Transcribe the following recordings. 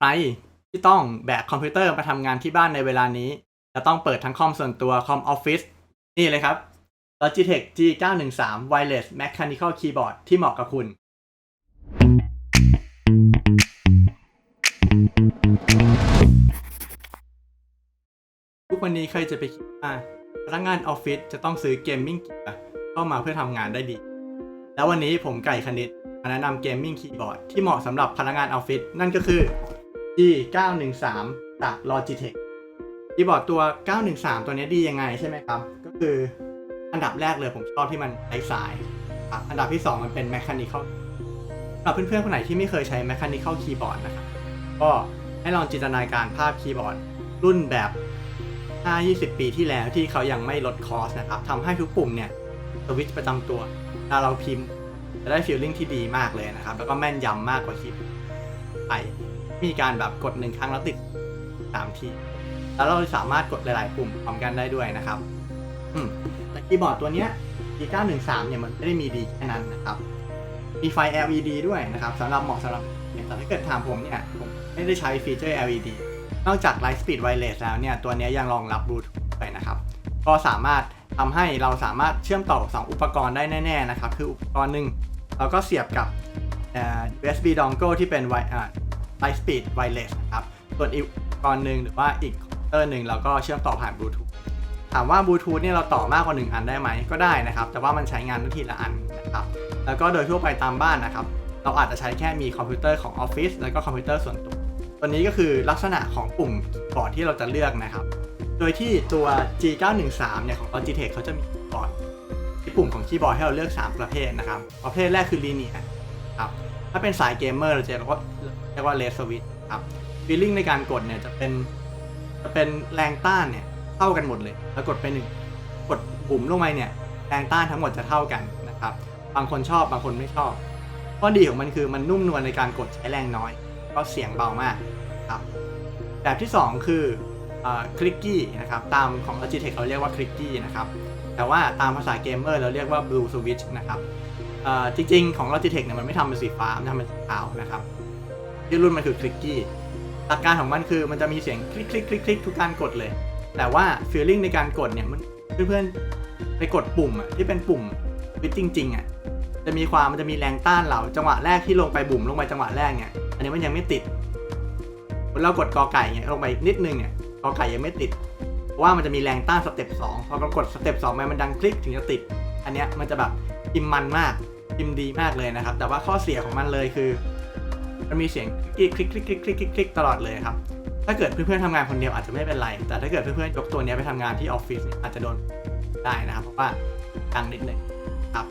ใครที่ต้องแบกคอมพิวเตอร์มาทำงานที่บ้านในเวลานี้ จะต้องเปิดทั้งคอมส่วนตัวคอมออฟฟิศนี่เลยครับ Logitech G913 Wireless Mechanical Keyboard ที่เหมาะกับคุณทุกวันนี้ใครจะไปคิดว่าพนักงานออฟฟิศจะต้องซื้อเกมมิ่งเกียร์เข้ามาเพื่อทำงานได้ดี แล้ววันนี้ผมไก่คณิตมาแนะนำเกมมิ่งคีย์บอร์ดที่เหมาะสำหรับพนักงานออฟฟิศนั่นก็คือ G913 จาก Logitech คีย์บอร์ดตัว 913 ตัวนี้ดียังไงใช่ไหมครับ ก็คืออันดับแรกเลยผมชอบที่มันไร้สายครับอันดับที่ 2 มันเป็น Mechanical สำหรับเพื่อนๆ คนไหนที่ไม่เคยใช้ Mechanical Keyboard นะครับ ก็ให้ลองจินตนาการภาพคีย์บอร์ด รุ่นแบบ 5-20 ปีที่แล้วที่เขายังไม่ลดคอสนะครับทำให้ทุกปุ่มเนี่ยสวิตช์ประจำตัวเวลาเราพิมพ์จะได้ฟีลลิ่งที่ดีมากเลยนะครับ แล้วก็แม่นยำมากกว่าคีย์ไป มีการแบบกดหนึ่งครั้งแล้วติดสามทีแล้วเราสามารถกดหลายๆปุ่มพร้อมกันได้ด้วยนะครับอืมแต่คีย์บอร์ดตัวเนี้ย G913 เนี่ยมันไม่ได้มีดีแค่นั้นนะครับมีไฟ LED ด้วยนะครับสำหรับเหมาะสำหรับแต่ถ้าเกิดถามผมเนี่ยผมไม่ได้ใช้ฟีเจอร์ LED นอกจาก Light Speed Wireless แล้วเนี่ย ตัวนี้ยังรองรับบลูทูธด้วยนะครับ ก็สามารถทำให้เราสามารถเชื่อมต่อ 2 อุปกรณ์ได้แน่ ๆ นะครับ คืออุปกรณ์หนึ่งเราก็เสียบกับ USB dongle ที่เป็นไว wi- อ่า Light Speed Wireless ครับ ส่วนอีกอุปกรณ์หนึ่งหรือว่าอีกคอมพิวเตอร์หนึ่งเราก็เชื่อมต่อผ่านบลูทูธถามว่าบลูทูธเนี่ยเราต่อมากกว่า 1 อันได้ไหมก็ได้นะครับ แต่ว่ามันใช้งานได้ทีละอันนะครับ แล้วก็โดยทั่วไปตามบ้านนะครับ เราอาจจะใช้แค่มีคอมพิวเตอร์ของออฟฟิศแล้วก็คอมพิวเตอร์ส่วนตัว ตัวนี้ก็คือลักษณะของปุ่มบอร์ดที่เราจะเลือกนะครับ โดยที่ตัว G913 เนี่ยของ Logitech เขาจะมีบอร์ดที่ปุ่มของคีย์บอร์ดให้เราเลือก 3 ประเภทนะครับ ประเภทแรกคือ linear ครับ ถ้าเป็นสายเกมเมอร์เราจะเรียกว่า เรียกว่า red switch ครับ feeling ในการกดเนี่ยจะเป็นจะเป็นแรงต้านเนี่ยเท่ากันหมดเลย แล้วกดไปหนึ่งกดปุ่มลงไปเนี่ยแรงต้านทั้งหมดจะเท่ากันนะครับ บางคนชอบบางคนไม่ชอบข้อดีของมันคือมันนุ่มนวลในการกดใช้แรงน้อย ก็เสียงเบามากครับแบบที่ 2 คือคลิกกี้นะครับตามของ Logitech เราเรียกว่าคลิกกี้นะครับแต่ว่าตามภาษาเกมเมอร์เราเรียกว่า Blue Switch นะครับจริงๆของ Logitech เนี่ยมันไม่ทำเป็นสีฟ้ามันทำเป็นสีขาวนะครับ ที่รุ่นมันคือคลิกกี้หลักการของมันคือมันจะมีเสียงคลิกคลิกคลิกคลิกทุกการกดเลย แต่ว่า feeling ในการกดเนี่ยมันเพื่อนๆไปกดปุ่มอะที่เป็นปุ่มวิทจริงๆอะจะมีความมันจะมีแรงต้านเราจังหวะแรกที่ลงไปบุ่มลงไปจังหวะแรกเนี่ยอันนี้มันยังไม่ติดเรากดกอไก่เนี่ยลงไปนิดนึงเนี่ยกอไก่ยังไม่ติดเพราะว่ามันจะมีแรงต้านสเต็ปสองพอเรากดสเต็ปสองไปมันดังคลิกถึงจะติด อันเนี้ยมันจะแบบพิมมันมากพิมดีมากเลยนะครับ แต่ว่าข้อเสียของมันเลยคือ มันมีเสียงคลิกคลิกคลิกคลิกคลิกคลิกคลิกตลอดเลยครับ ถ้าเกิดเพื่อนๆทำงานคนเดียวอาจจะไม่เป็นไร แต่ถ้าเกิดเพื่อนๆยกตัวนี้ไปทำงานที่ออฟฟิศเนี่ยอาจจะโดนได้นะครับ เพราะว่าดังนิดหนึ่งครับ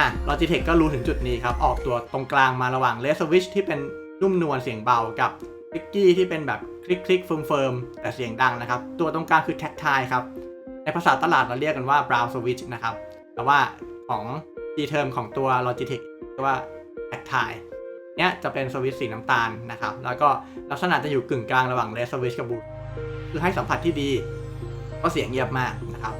อะ Logitech ก็รู้ถึงจุดนี้ครับ ออกตัวตรงกลางมาระหว่าง Red Switch ที่เป็นนุ่มนวลเสียงเบากับ c l i c k y ที่เป็นแบบคลิกคลิกเฟิร์มเฟิร์มแต่เสียงดังนะครับ ตัวตรงกลางคือ Tactile ครับ ในภาษาตลาดเราเรียกกันว่า Brown Switch นะครับ แต่ว่าของ G term ของตัว Logitech เรียกว่า Tactile เนี้ยจะเป็นสวิตช์สีน้ำตาลนะครับ แล้วก็ลักษณะจะอยู่กึ่งกลางระหว่าง Red Switch กับ Blue คือให้สัมผัสที่ดีก็เสียงเงียบมากนะครับ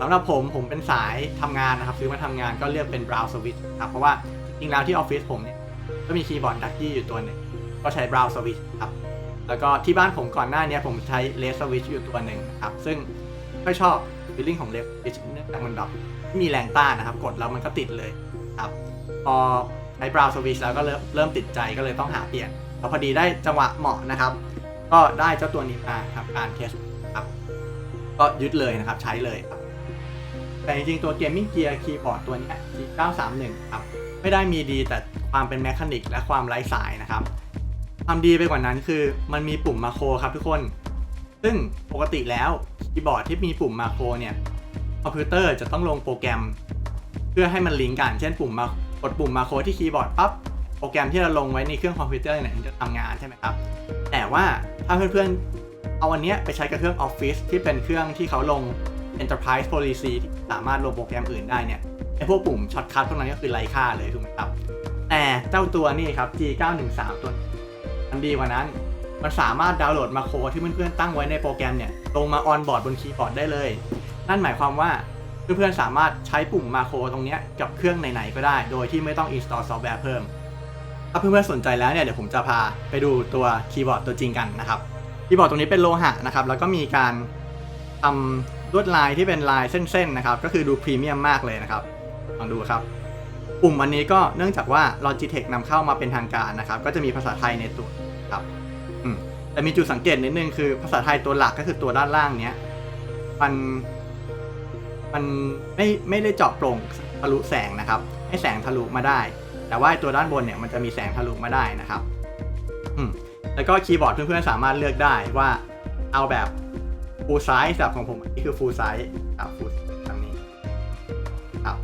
สำหรับผมผมเป็นสายทำงานนะครับซื้อมาทำงานก็เลือกเป็น Brown Switch ครับเพราะว่าจริงแล้วที่ออฟฟิศผมเนี่ยก็มีคีย์บอร์ดดักกี้อยู่ตัวหนึ่งก็ใช้ Brown Switch ครับแล้วก็ที่บ้านผมก่อนหน้านี้ผมใช้ Red Switch อยู่ตัวหนึ่งครับซึ่งไม่ชอบ feeling ของ Red Switch เนื่องจากมันแบบมีแรงต้านนะครับ กดแล้วมันก็ติดเลยครับพอ ใช้ Brown Switch แล้วก็เริ่มเริ่มติดใจก็เลยต้องหาเปลี่ยนแล้วพอดีได้จังหวะเหมาะนะครับ ก็ได้เจ้าตัวนี้มาทำการเทสครับ ก็ยึดเลยนะครับใช้เลยครับแต่จริงๆตัวเกมมิ่งเกียร์คีย์บอร์ดตัวนี้ G931 ครับไม่ได้มีดีแต่ความเป็นแมคานิกและความไร้สายนะครับความดีไปกว่านั้นคือมันมีปุ่มมาโครครับทุกคน ซึ่งปกติแล้วคีย์บอร์ดที่มีปุ่มมาโครเนี่ยคอมพิวเตอร์จะต้องลงโปรแกรม เพื่อให้มันลิงก์กัน เช่นปุ่มมา กดปุ่มมาโครที่คีย์บอร์ดปั๊บโปรแกรมที่เราลงไว้ในเครื่องคอมพิวเตอร์เนี่ยมันจะทำงานใช่ไหมครับ แต่ว่าถ้าเพื่อนๆ เอาอันเนี้ยไปใช้กับเครื่อง Office ที่เป็นเครื่องที่เขาลง Enterprise Policy ที่สามารถลงโปรแกรมอื่นได้เนี่ยไอพวกปุ่มช็อตคัทพวกนั้นก็คือไร้ค่าเลยถูกไหมครับ แต่เจ้าตัวนี่ครับ G913 ตัวมันดีกว่านั้น มันสามารถดาวน์โหลดมาโครที่เพื่อนๆตั้งไว้ในโปรแกรมเนี่ยลงมาออนบอร์ดบนคีย์บอร์ดได้เลย นั่นหมายความว่า เพื่อนๆสามารถใช้ปุ่มมาโครตรงนี้กับเครื่องไหนๆก็ได้ โดยที่ไม่ต้อง install ซอฟต์แวร์เพิ่ม ถ้าเพื่อนๆสนใจแล้วเนี่ยเดี๋ยวผมจะพาไปดูตัวคีย์บอร์ดตัวจริงกันนะครับคีย์บอร์ดตรงนี้เป็นโลหะนะครับแล้วก็มีการทำลวดลายที่เป็นลายเส้นๆนะครับก็คือดูพรีเมียมมากเลยนะครับลองดูครับปุ่มอันนี้ก็เนื่องจากว่า Logitech นำเข้ามาเป็นทางการนะครับ ก็จะมีภาษาไทยในตัวครับอืมแต่มีจุดสังเกตนิดนึงคือภาษาไทยตัวหลักก็คือตัวด้านล่างเนี้ยมัน มันไม่ไม่ได้เจาะโปร่งทะลุแสงนะครับ ให้แสงทะลุมาได้ แต่ว่าตัวด้านบนเนี่ยมันจะมีแสงทะลุมาได้นะครับอืมแล้วก็คีย์บอร์ดเพื่อนๆสามารถเลือกได้ว่าเอาแบบ full size แบบของผมอันนี่คือ full size ครับ full ตามนี้ครับ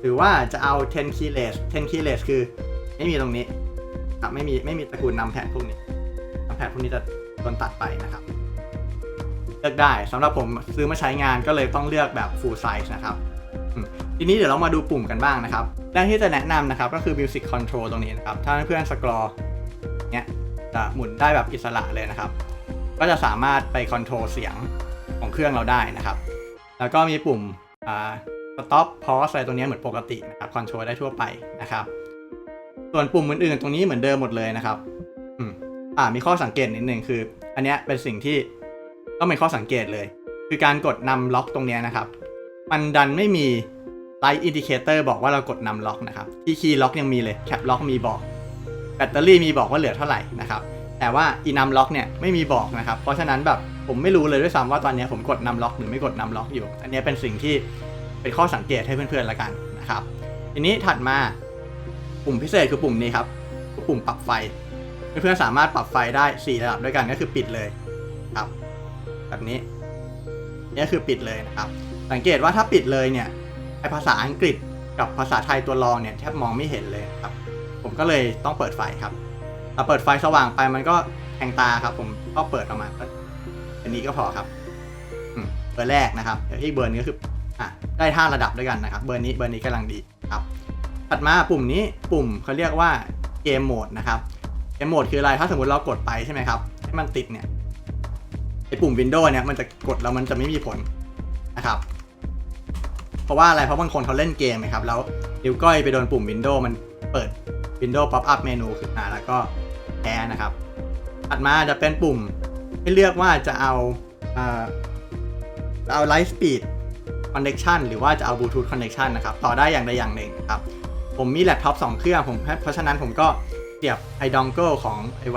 หรือว่าจะเอา 10 keyless 10 keyless คือไม่มีตรงนี้ครับไม่มีไม่มีตระกูลนำแผ่นพวกนี้นำแผ่นพวกนี้จะโดนตัดไปนะครับ เลือกได้สำหรับผมซื้อมาใช้งานก็เลยต้องเลือกแบบ full size นะครับทีนี้เดี๋ยวเรามาดูปุ่มกันบ้างนะครับแรกที่จะแนะนำนะครับก็คือ music control ตรงนี้นะครับ ถ้าเพื่อนสกรอเนี้ยจะหมุนได้แบบอิสระเลยนะครับ ก็จะสามารถไปคอนโทรลเสียงของเครื่องเราได้นะครับ แล้วก็มีปุ่มอ่า stop pause อะไรตรงนี้เหมือนปกตินะครับคอนโทรลได้ทั่วไปนะครับ ส่วนปุ่มอื่นๆ ตรงนี้เหมือนเดิมหมดเลยนะครับ อืมอ่ามีข้อสังเกตนิดนึงคือ อันเนี้ยเป็นสิ่งที่ ต้องเป็นข้อสังเกตเลย คือการกดนำล็อกตรงนี้นะครับ มันดันไม่มี light indicator บอกว่าเรากดนำล็อกนะครับที่คีย์ล็อกยังมีเลย cap lock มีบอกแบตเตอรี่มีบอกว่าเหลือเท่าไหร่นะครับแต่ว่าอีนำล็อกเนี่ยไม่มีบอกนะครับ เพราะฉะนั้นแบบผมไม่รู้เลยด้วยซ้ำว่าตอนนี้ผมกดนำล็อกหรือไม่กดนำล็อกอยู่ อันนี้เป็นสิ่งที่เป็นข้อสังเกตให้เพื่อนๆละกันนะครับทีนี้ถัดมาปุ่มพิเศษคือปุ่มนี้ครับคือปุ่มปรับไฟ เพื่อนๆสามารถปรับไฟได้ 4 ระดับด้วยกันก็คือปิดเลย แบบนี้นี่คือปิดเลยนะครับ สังเกตว่าถ้าปิดเลยเนี่ยไอภาษาอังกฤษกับภาษาไทยตัวรองเนี่ยแทบมองไม่เห็นเลยครับ ผมก็เลยต้องเปิดไฟครับถ้าเปิดไฟสว่างไปมันก็แทงตาครับ ผมก็เปิดออกมาอันนี้ก็พอครับเบอร์แรกนะครับเดี๋ยวที่เบอร์นี้ก็คืออะได้ห้าระดับด้วยกันนะครับ เบอร์นี้เบอร์นี้กำลังดีครับถัดมาปุ่มนี้ปุ่มเขาเรียกว่าเกมโหมดนะครับเกมโหมดคืออะไรถ้าสมมติเรากดไปใช่ไหมครับให้มันติดเนี่ย ไอปุ่ม Windows เนี่ยมันจะกดแล้วมันจะไม่มีผลนะครับ เพราะว่าอะไรเพราะบางคนเขาเล่นเกมนะครับ แล้วนิ้วก้อยไปโดนปุ่ม Windows มันเปิด Windows Pop Up เมนูขึ้นมาแล้วก็แพ้นะครับถัดมาจะเป็นปุ่มให้เลือกว่าจะเอาเอ่อจะเอา Light Speed Connection หรือว่าจะเอา Bluetooth Connection นะครับ ต่อได้อย่างใดอย่างหนึ่งครับ ผมมีแล็ปท็อป2เครื่องผมเพราะฉะนั้นผมก็เสียบไอดองเกิลของไอ้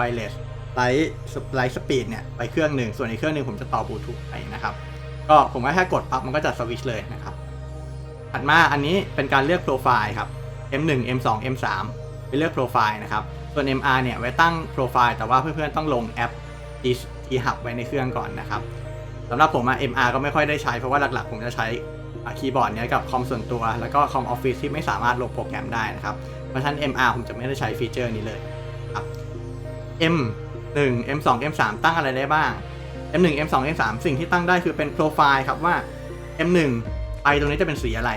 Wireless Light Light Speed เนี่ยไปเครื่องหนึ่งส่วนอีกเครื่องหนึ่งผมจะต่อบลูทูธไปนะครับก็ผมก็แค่กดปั๊บมันก็จะสวิตช์เลยนะครับถัดมาอันนี้เป็นการเลือกโปรไฟล์ครับ M1 M2 M3 ไปเลือกโปรไฟล์นะครับส่วน MR เนี่ยไว้ตั้งโปรไฟล์แต่ว่าเพื่อนๆต้องลงแอป T T Hub ไว้ในเครื่องก่อนนะครับสำหรับผมอะ MR ก็ไม่ค่อยได้ใช้เพราะว่าหลักๆ ผมจะใช้คีย์บอร์ดเนี้ยกับคอมส่วนตัว แล้วก็คอมออฟฟิศที่ไม่สามารถลงโปรแกรมได้นะครับเพราะฉะนั้น MR ผมจะไม่ได้ใช้ฟีเจอร์นี้เลยครับ M M1 M2 M3 ตั้งอะไรได้บ้าง M1 M2 M3 สิ่งที่ตั้งได้คือเป็นโปรไฟล์ครับว่า M1 ไฟตรงนี้จะเป็นสีอะไร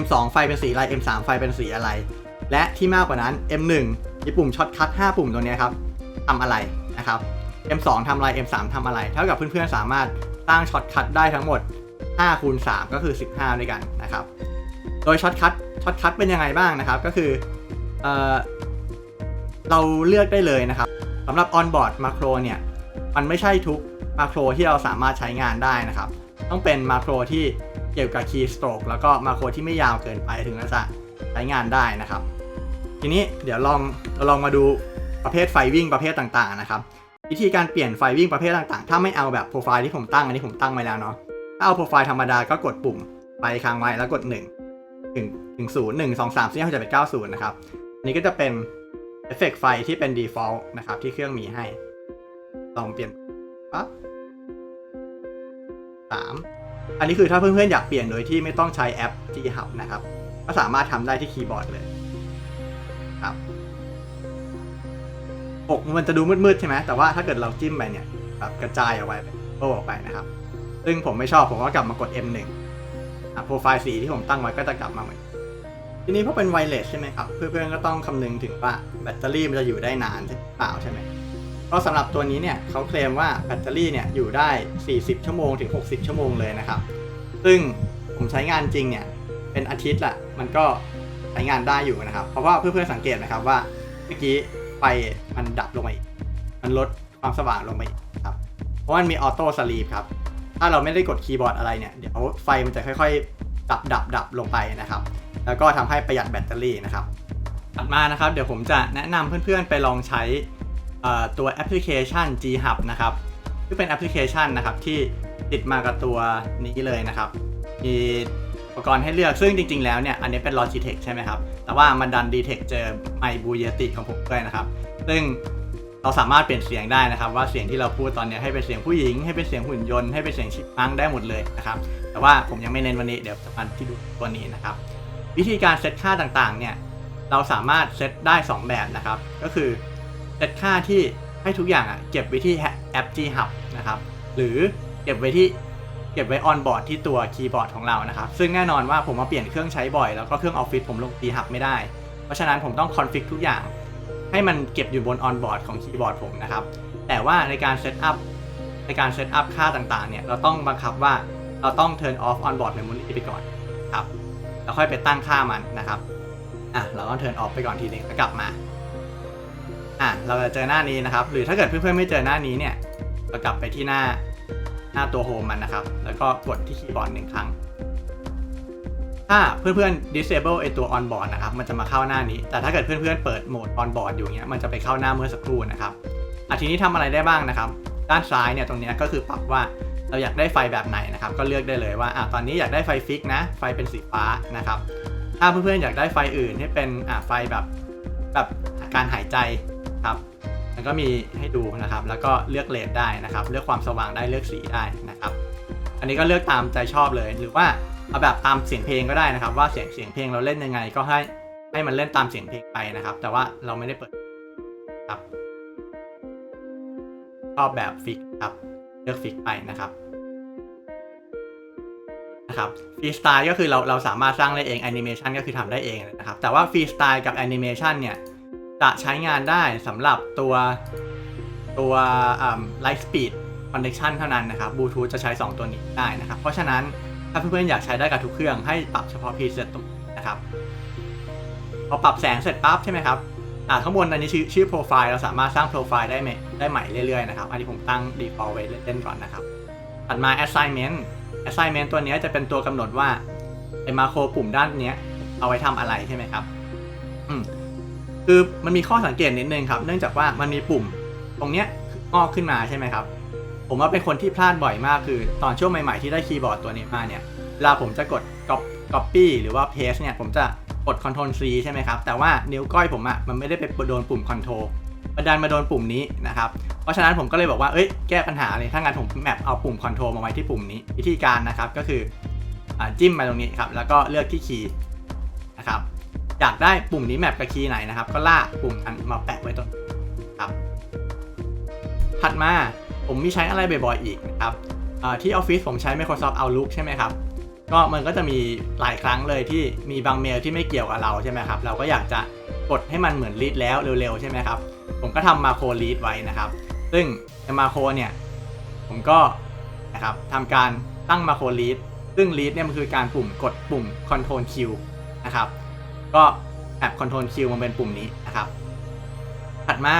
M2 ไฟเป็นสีอะไร M3 ไฟเป็นสีอะไร และที่มากกว่านั้น M1 มีปุ่มช็อตคัท5ปุ่มตัวนี้ครับทำอะไรนะครับ M2 ทำอะไร M3 ทำอะไร เท่ากับเพื่อนๆสามารถตั้งช็อตคัทได้ทั้งหมด5คูณ3ก็คือ 15 ด้วยกันนะครับ โดยช็อตคัทช็อตคัทเป็นยังไงบ้างนะครับ ก็คือเอเราเลือกได้เลยนะครับ สำหรับ onboard macro เนี่ย มันไม่ใช่ทุกมาโครที่เราสามารถใช้งานได้นะครับ ต้องเป็นมาโครที่เกี่ยวกับ keystroke แล้วก็มาโครที่ไม่ยาวเกินไปถึงจะใช้งานได้นะครับ ทีนี้เดี๋ยวลองเราลองมาดูประเภทไฟวิ่งประเภทต่างๆนะครับ วิธีการเปลี่ยนไฟวิ่งประเภทต่างๆ ถ้าไม่เอาแบบโปรไฟล์ที่ผมตั้งอันนี้ผมตั้งไว้แล้วเนาะ ถ้าเอาโปรไฟล์ธรรมดาก็กดปุ่มไฟค้างไว้แล้วกด 1 ถึงถึง0 1 2 3 4 5 6 7 8 9 0นะครับนนี้ก็จะเป็น เอฟเฟกไฟที่เป็น default นะครับ ที่เครื่องมีให้ ลองเปลี่ยนปั๊บสามอันนี้คือถ้าเพื่อนๆอยากเปลี่ยนโดยที่ไม่ต้องใช้แอป G Hub นะครับ ก็สามารถทำได้ที่คีย์บอร์ดเลยครับปกมันจะดูมืดๆใช่ไหมแต่ว่าถ้าเกิดเราจิ้มไปเนี่ยแบบกระจายออกไปโต้ออกไปนะครับ ซึ่งผมไม่ชอบผมก็กลับมากด M1 อะโปรไฟล์สีที่ผมตั้งไว้ก็จะกลับมาเหมือน ทีนี้เพราะเป็นไวเลสใช่ไหมครับ เพื่อนๆก็ต้องคำนึงถึงว่าแบตเตอรี่มันจะอยู่ได้นานหรือเปล่าใช่ไหมเพราะสำหรับตัวนี้เนี่ยเขาเคลมว่าแบตเตอรี่เนี่ยอยู่ได้ 40 ชั่วโมงถึง 60 ชั่วโมงเลยนะครับ ซึ่งผมใช้งานจริงเนี่ยเป็นอาทิตย์ละมันก็ใช้งานได้อยู่นะครับ เพราะว่าเพื่อนๆสังเกตนะครับว่าเมื่อกี้ไฟมันดับลงมาอีกมันลดความสว่างลงมาอีกครับ เพราะมันมีออโต้สลีปครับ ถ้าเราไม่ได้กดคีย์บอร์ดอะไรเนี่ย เดี๋ยวไฟมันจะค่อยๆ ดับดับดับลงไปนะครับ แล้วก็ทำให้ประหยัดแบตเตอรี่นะครับถัดมานะครับเดี๋ยวผมจะแนะนำเพื่อนๆไปลองใช้ตัวแอปพลิเคชัน G Hub นะครับซึ่งเป็นแอปพลิเคชันนะครับที่ติดมากับตัวนี้เลยนะครับมีอุปกรณ์ให้เลือกซึ่งจริง ๆ แล้วเนี่ยอันนี้เป็น Logitech ใช่ไหมครับ แต่ว่ามันดัน Detect เจอไมบูเยติของผมด้วยนะครับ ซึ่งเราสามารถเปลี่ยนเสียงได้นะครับ ว่าเสียงที่เราพูดตอนนี้ให้เป็นเสียงผู้หญิง ให้เป็นเสียงหุ่นยนต์ให้เป็นเสียงชิปมังได้หมดเลยนะครับ แต่ว่าผมยังไม่เน้นวันนี้เดี๋ยวจะมาที่ดูตัวนี้นะครับ วิธีการเซตค่าต่างๆเนี่ยเราสามารถเซตได้ 2 แบบนะครับ ก็คือเซตค่าที่ให้ทุกอย่างอะเก็บไว้ที่แอป G Hub นะครับหรือเก็บไว้ที่เก็บไว้ออนบอร์ดที่ตัวคีย์บอร์ดของเรานะครับ ซึ่งแน่นอนว่าผมมาเปลี่ยนเครื่องใช้บ่อยแล้วก็เครื่องออฟฟิศผมลง G Hub ไม่ได้ เพราะฉะนั้นผมต้องคอนฟิกทุกอย่าง ให้มันเก็บอยู่บนออนบอร์ดของคีย์บอร์ดผมนะครับแต่ว่าในการเซตอัพในการเซตอัพค่าต่างๆเนี่ยเราต้องบังคับว่าเราต้อง turn off onboard memory ไปก่อนครับ แล้วค่อยไปตั้งค่ามันนะครับอะเราต้อง turn off ไปก่อนทีหนึงแล้วกลับมาอะเราจะเจอหน้านี้นะครับ หรือถ้าเกิดเพื่อนๆไม่เจอหน้านี้เนี่ยเรากลับไปที่หน้าหน้าตัวโฮมมันนะครับ แล้วก็กดที่คีย์บอร์ดหนึ่งครั้ง ถ้าเพื่อนๆ disable ไอตัว on board นะครับ มันจะมาเข้าหน้านี้ แต่ถ้าเกิดเพื่อนๆเปิดโหมด on board อยู่เงี้ย มันจะไปเข้าหน้าเมื่อสักครู่นะครับอะทีนี้ทำอะไรได้บ้างนะครับ ด้านซ้ายเนี่ยตรงนี้ก็คือปรับว่า เราอยากได้ไฟแบบไหนนะครับ ก็เลือกได้เลยว่าอะตอนนี้อยากได้ไฟฟิกนะ ไฟเป็นสีฟ้านะครับ ถ้าเพื่อนๆอยากได้ไฟอื่นให้เป็นอะไฟแบบแบบการหายใจครับแล้วก็มีให้ดูนะครับ แล้วก็เลือกเลนได้นะครับ เลือกความสว่างได้เลือกสีได้นะครับ อันนี้ก็เลือกตามใจชอบเลย หรือว่าเอาแบบตามเสียงเพลงก็ได้นะครับ ว่าเสียงเสียงเพลงเราเล่นยังไง ก็ให้ให้มันเล่นตามเสียงเพลงไปนะครับ แต่ว่าเราไม่ได้เปิดครับชอบแบบฟิกครับ ลือกฟิกไปนะครับนะครับฟรีสไตล์ก็คือเราเราสามารถสร้างได้เองแอนิเมชันก็คือทำได้เองนะครับ แต่ว่าฟรีสไตล์กับแอนิเมชันเนี่ย จะใช้งานได้สำหรับตัวตัวไลฟ์สปีดคอนเนคชันเท่านั้นนะครับบลูทูธจะใช้ 2 ตัวนี้ได้นะครับ เพราะฉะนั้นถ้าเพื่อนๆอยากใช้ได้กับทุกเครื่องให้ปรับเฉพาะพีเซตตรงนะครับ พอปรับแสงเสร็จปั๊บใช่ไหมครับ อ่าข้างบนอันนี้ชื่อชื่อโปรไฟล์เราสามารถสร้างโปรไฟล์ได้ไหมได้ใหม่เรื่อยๆนะครับ อันนี้ผมตั้ง default ไว้เล่นก่อนนะครับถัดมา assignment assignment ตัวนี้จะเป็นตัวกำหนดว่าไอ้มาโครปุ่มด้านนี้เอาไว้ทำอะไรใช่ไหมครับอืมคือมันมีข้อสังเกตนิดนึงครับ เนื่องจากว่ามันมีปุ่มตรงเนี้ยงอกขึ้นมาใช่ไหมครับ ผมว่าเป็นคนที่พลาดบ่อยมากคือ ตอนช่วงใหม่ๆที่ได้คีย์บอร์ดตัวนี้มาเนี่ยเวลาผมจะกด copy หรือว่า paste เนี่ยผมจะ กด Ctrl C ใช่ไหมครับ แต่ว่านิ้วก้อยผมอะมันไม่ได้ไปโดนปุ่ม Ctrl มันดันมาโดนปุ่มนี้นะครับ เพราะฉะนั้นผมก็เลยบอกว่า เอ้ย แก้ปัญหาเลย ถ้างั้นผมแมปเอาปุ่ม Ctrl มาไว้ที่ปุ่มนี้ วิธีการนะครับก็คืออจิ้มมาตรงนี้ครับ แล้วก็เลือกที่คีย์นะครับ อยากได้ปุ่มนี้แมปกับคีย์ไหนนะครับ ก็ลากปุ่มนั้นมาแปะไว้ตรงครับ ถัดมาผมมีใช้อะไรบ่อยๆอีกนะครับที่ออฟฟิศผมใช้ Microsoft Outlook ใช่ไหมครับ ก็มันก็จะมีหลายครั้งเลยที่มีบางเมลที่ไม่เกี่ยวกับเราใช่ไหมครับเราก็อยากจะกดให้มันเหมือนรีดแล้วเร็วๆใช่ไหมครับผมก็ทำมาโครีดไว้นะครับ ซึ่งในมาโครเนี่ยผมก็นะครับทำการตั้งมาโครีดซึ่งรีดเนี่ยมันคือการปุ่มกดปุ่ม Ctrl Q นะครับก็แอบ Ctrl Q มันเป็นปุ่มนี้นะครับถัดมา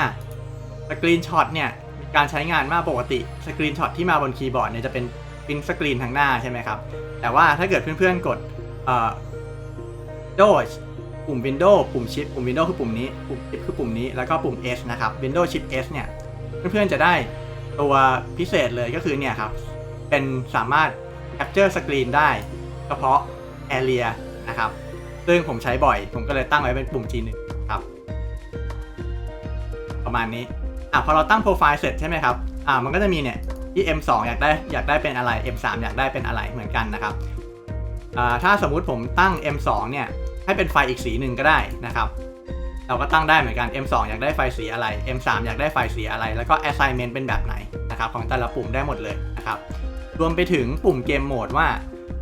สกรีนช็อตเนี่ยการใช้งานมากปกติสกรีนช็อตที่มาบนคีย์บอร์ดเนี่ยจะเป็น ปริ้นสกรีนทางหน้าใช่ไหมครับ แต่ว่าถ้าเกิดเพื่อนๆกดเอ่อ Windows ปุ่ม Windows ปุ่มชิปปุ่ม Windows คือปุ่มนี้ ปุ่มชิปคือปุ่มนี้ แล้วก็ปุ่ม S นะครับ Windows Shift S เนี่ย เพื่อนๆจะได้ตัวพิเศษเลยก็คือเนี่ยครับ เป็นสามารถ Capture Screen ได้เฉพาะ Area นะครับ ซึ่งผมใช้บ่อย ผมก็เลยตั้งไว้เป็นปุ่ม G1 ครับ ประมาณนี้ อะพอเราตั้งโปรไฟล์เสร็จใช่ไหมครับ อ่ามันก็จะมีเนี่ย ที่ M2 อยากได้อยากได้เป็นอะไร M3 อยากได้เป็นอะไรเหมือนกันนะครับถ้าสมมุติผมตั้ง M2 เนี่ยให้เป็นไฟอีกสีหนึ่งก็ได้นะครับเราก็ตั้งได้เหมือนกัน M2 อยากได้ไฟสีอะไร M3 อยากได้ไฟสีอะไร แล้วก็ assignment เป็นแบบไหนนะครับของแต่ละปุ่มได้หมดเลยนะครับรวมไปถึงปุ่มเกมโหมดว่า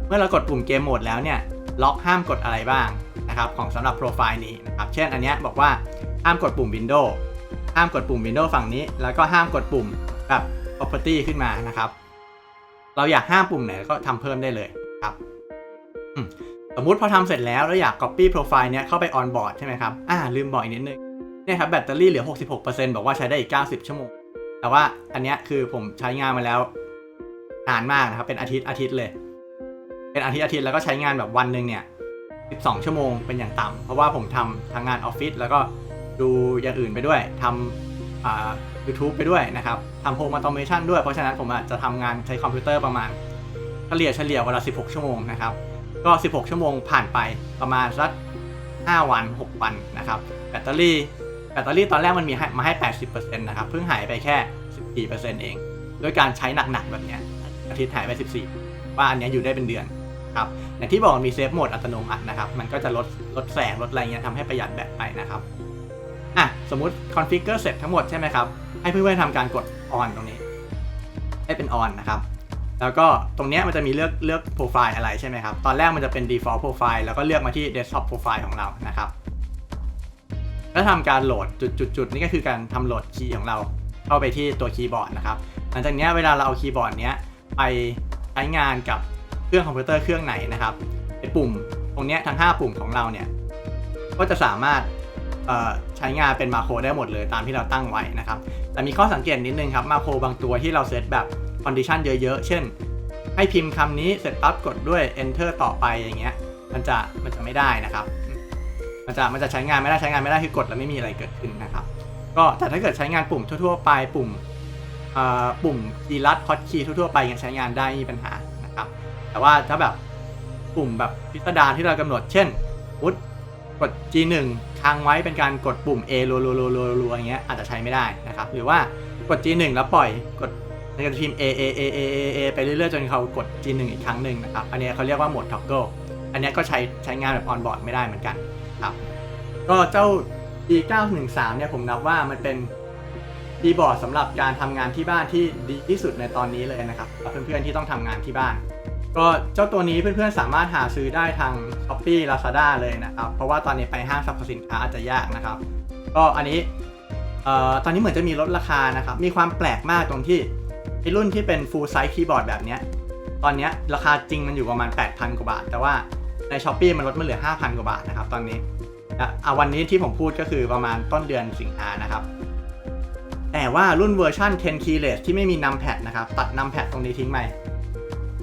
เมื่อเรากดปุ่มเกมโหมดแล้วเนี่ยล็อกห้ามกดอะไรบ้างนะครับของสำหรับโปรไฟล์นี้นะครับเช่นอันเนี้ยบอกว่าห้ามกดปุ่ม Windows ห้ามกดปุ่ม Windows ฝั่งนี้ แล้วก็ห้ามกดปุ่มแบบ property ขึ้นมานะครับ เราอยากห้ามปุ่มไหนก็ทำเพิ่มได้เลยครับสมมุติพอทำเสร็จแล้วแล้วอยาก copy profile เนี้ยเข้าไป on board ใช่ไหมครับอ่าลืมบอกอีกนิดนึงเนี่ยครับแบตเตอรี่เหลือ 66%บอกว่าใช้ได้อีก 90 ชั่วโมง แต่ว่าอันเนี้ยคือผมใช้งานมาแล้วนานมากนะครับ เป็นอาทิตย์อาทิตย์เลย เป็นอาทิตย์อาทิตย์แล้วก็ใช้งานแบบวันหนึ่งเนี่ย 12 ชั่วโมงเป็นอย่างต่ำเพราะว่าผมทำทั้งงานออฟฟิศแล้วก็ดูอย่างอื่นไปด้วยทำอ่า YouTube ไปด้วยนะครับทำโฮมอ u โตเมชันด้วย เพราะฉะนั้นผมอะจะทำงานใช้คอมพิวเตอร์ประมาณเฉลี่ยเฉลี่ยวันละ16 ชั่วโมงนะครับ ก็ 16 ชั่วโมงผ่านไปประมาณสัก 5 วัน 6 วันนะครับ แบตเตอรี่แบตเตอรี่ตอนแรกมันมีให้มาให้ 80%นะครับ เพิ่งหายไปแค่ 14%เอง ด้วยการใช้หนักๆแบบนี้อาทิตย์หายไป 14 ว่าอันนี้อยู่ได้เป็นเดือนครับอย่างที่บอกมีเซฟโหมดอัตโนมัตินะครับ มันก็จะลดลดแสงลดอะไรเงี้ยทำให้ประหยัดแบตไปนะครับ อะ สมมติคอนฟิกเกอร์เสร็จทั้งหมดใช่ไหมครับ ให้เพื่อนๆทำการกด on ตรงนี้ ให้เป็น on นะครับ แล้วก็ตรงนี้มันจะมีเลือกเลือกโปรไฟล์อะไรใช่ไหมครับ ตอนแรกมันจะเป็น default profile แล้วก็เลือกมาที่ desktop profile ของเรานะครับ แล้วทำการโหลดจุดจุดจุดนี่ก็คือการทำโหลดคีย์ของเราเข้าไปที่ตัวคีย์บอร์ดนะครับ หลังจากนี้เวลาเราเอาคีย์บอร์ดเนี้ยไปใช้งานกับเครื่องคอมพิวเตอร์เครื่องไหนนะครับไอปุ่มตรงนี้ทั้ง 5 ปุ่มของเราเนี่ยก็จะสามารถ ใช้งานเป็นมาโครได้หมดเลยตามที่เราตั้งไว้นะครับ แต่มีข้อสังเกตนิดนึงครับมาโครบางตัวที่เราเซตแบบคอนดิชันเยอะๆ เช่น ให้พิมพ์คำนี้เสร็จปั๊บกดด้วย enter ต่อไปอย่างเงี้ย มันจะมันจะไม่ได้นะครับ มันจะมันจะใช้งานไม่ได้ใช้งานไม่ได้คือกดแล้วไม่มีอะไรเกิดขึ้นนะครับ ก็แต่ถ้าเกิดใช้งานปุ่มทั่วๆ ไปปุ่มเอ่อปุ่มคีลัดฮอตคีย์ทั่วๆไปยังใช้งานได้ไม่มีปัญหานะครับ แต่ว่าถ้าแบบปุ่มแบบพิสดารที่เรากำหนด เช่นมุด กด G1 ค้างไว้เป็นการกดปุ่ม A รัวๆๆๆๆอย่างเงี้ยอาจจะใช้ไม่ได้นะครับ หรือว่ากด G1 แล้วปล่อยกดในการพิมพ์ A A A A A A ไปเรื่อยๆ จนเขากด G1 อีกครั้งหนึ่งนะครับ อันนี้เขาเรียกว่าโหมด toggle อันนี้ก็ใช้ใช้งานแบบ on board ไม่ได้เหมือนกันครับ ก็เจ้า G913 เนี่ยผมนับว่ามันเป็นคีย์บอร์ดสำหรับการทำงานที่บ้านที่ดีที่สุดในตอนนี้เลยนะครับเพื่อนๆที่ต้องทำงานที่บ้าน ก็เจ้าตัวนี้เพื่อนๆสามารถหาซื้อได้ทาง s h อ p e e Lazada เลยนะครับ เพราะว่าตอนนี้ไปห้างสรรพสินค้าอาจจะยากนะครับ ก็อันนี้เอ่อตอนนี้เหมือนจะมีลดราคานะครับ มีความแปลกมากตรงที่ไอรุ่นที่เป็น full size keyboard แบบเนี้ยตอนนี้ราคาจริงมันอยู่ประมาณ 8,000 กว่าบาท แต่ว่าใน s h อ p e e มันลดมาเหลือ 5,000 กว่าบาทนะครับตอนนี้อะอะวันนี้ที่ผมพูดก็คือประมาณต้นเดือนสิงหานะครับแต่ว่ารุ่นเวอร์ชัน10 keyless ที่ไม่มี numpad นะครับตัด numpad ตรงนี้ทิ้งไป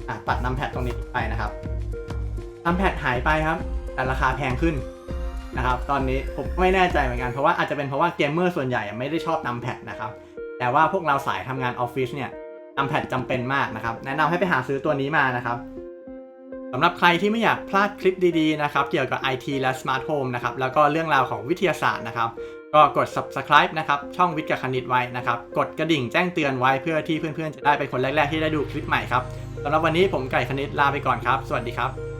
อะตัด numpad ตรงนี้ไปนะครับ numpad หายไปครับ แต่ราคาแพงขึ้นนะครับ ตอนนี้ผมไม่แน่ใจเหมือนกัน เพราะว่าอาจจะเป็นเพราะว่าเกมเมอร์ส่วนใหญ่ไม่ได้ชอบ numpad นะครับ แต่ว่าพวกเราสายทำงานออฟฟิศเนี่ย numpad จำเป็นมากนะครับ แนะนำให้ไปหาซื้อตัวนี้มานะครับสำหรับใครที่ไม่อยากพลาดคลิปดีๆนะครับ เกี่ยวกับ IT และ Smart Home นะครับ แล้วก็เรื่องราวของวิทยาศาสตร์นะครับ ก็กด subscribe นะครับ ช่องวิทย์กับคณิตไว้นะครับ กดกระดิ่งแจ้งเตือนไว้เพื่อที่เพื่อนๆ จะได้เป็นคนแรกๆ ที่ได้ดูคลิปใหม่ครับ สำหรับวันนี้ผมไก่คณิตลาไปก่อนครับ สวัสดีครับ